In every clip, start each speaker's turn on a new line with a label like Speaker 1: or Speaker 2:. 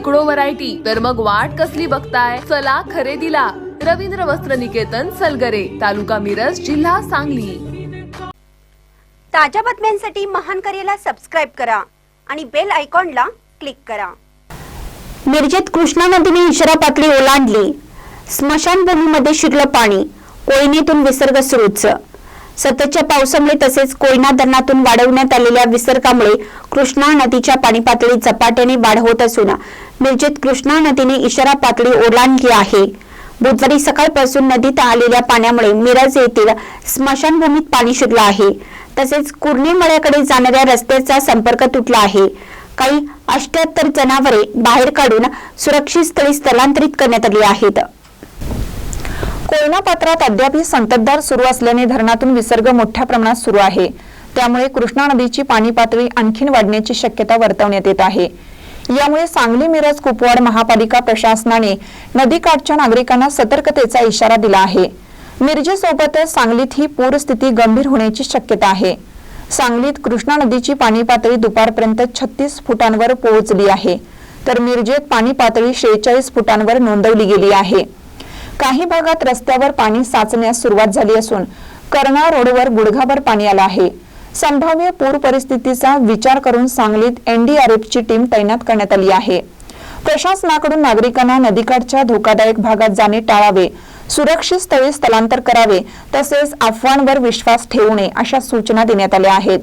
Speaker 1: शेकडो व्हरायटी तर मग वाट कसली बघताय? चला खरेदीला. रवींद्र वस्त्र निकेतन सलगरे तालुका मिरज जिल्हा सांगली.
Speaker 2: ताज्या बातम्यांसाठी महान करेला सबस्क्राईब करा आणि बेल आयकॉनला क्लिक करा.
Speaker 3: मिरजेत कृष्णा नदीने इशारा पातळी ओलांडली. स्मशानभूमीमध्ये शिरलं पाणी. कोयनेतून विसर्ग सुरूच. सततच्या पावसामुळे तसेच कोयना धरणातून वाढवण्यात आलेल्या विसर्गामुळे कृष्णा नदीच्या पाणी पातळीत झपाट्याने वाढ होत असून मिरजेत कृष्णा नदीने इशारा पातळी ओलांडली आहे. बुधवारी सकाळपासून नदीत आलेल्या पाण्यामुळे मिरज येथील स्मशानभूमीत पाणी शिरलं आहे. तसेच कुर्णीमळ्याकडे जाणाऱ्या रस्त्याचा संपर्क तुटला आहे. काही अष्ट्याहत्तर जनावरे बाहेर काढून सुरक्षित स्थळी स्थलांतरित करण्यात आली आहेत.
Speaker 4: कोयना पात्रात अद्यापही संततधार सुरू असल्याने धरणातून विसर्ग मोठ्या प्रमाणात सुरू आहे. त्यामुळे कृष्णा नदीची पाणी पातळी आणखीन वाढण्याची शक्यता वर्तवण्यात येत आहे. यामुळे सांगली मिरज कुपवाड महापालिका प्रशासनाने नदीकाठच्या नागरिकांना सतर्कतेचा इशारा दिला आहे. मिरजेसोबतच सांगलीत ही पूरस्थिती गंभीर होण्याची शक्यता आहे. सांगलीत कृष्णा नदीची पाणी पातळी दुपारपर्यंत छत्तीस फुटांवर पोहोचली आहे. तर मिरजेत पाणी पातळी शेहेचाळीस फुटांवर नोंदवली गेली आहे. काही भागात रस्त्यावर पाणी साचण्यास सुरुवात झाली असून कर्णा रोडवर गुडघाभर पाणी आलं आहे. संभाव्य पूर परिस्थितीचा विचार करून सांगलीत एनडीआरएफची टीम तैनात करण्यात आली आहे. प्रशासनाकडून नागरिकांना नदीकाठच्या धोकादायक भागात जाणे टाळावे सुरक्षित स्थळी स्थलांतर करावे तसेच अफवांवर विश्वास ठेवू नये अशा सूचना देण्यात आल्या आहेत.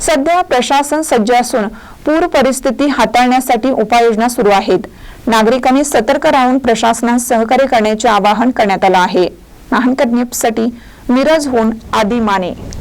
Speaker 4: सध्या प्रशासन सज्ज असून पूर परिस्थिती हाताळण्यासाठी उपाययोजना सुरू आहेत. नागरिकांनी सतर्क राहून प्रशासनास सहकार्य करण्याचे आवाहन करण्यात आलं आहे. नाहनकर न्यूजसाठी मिरजहून आदी माने.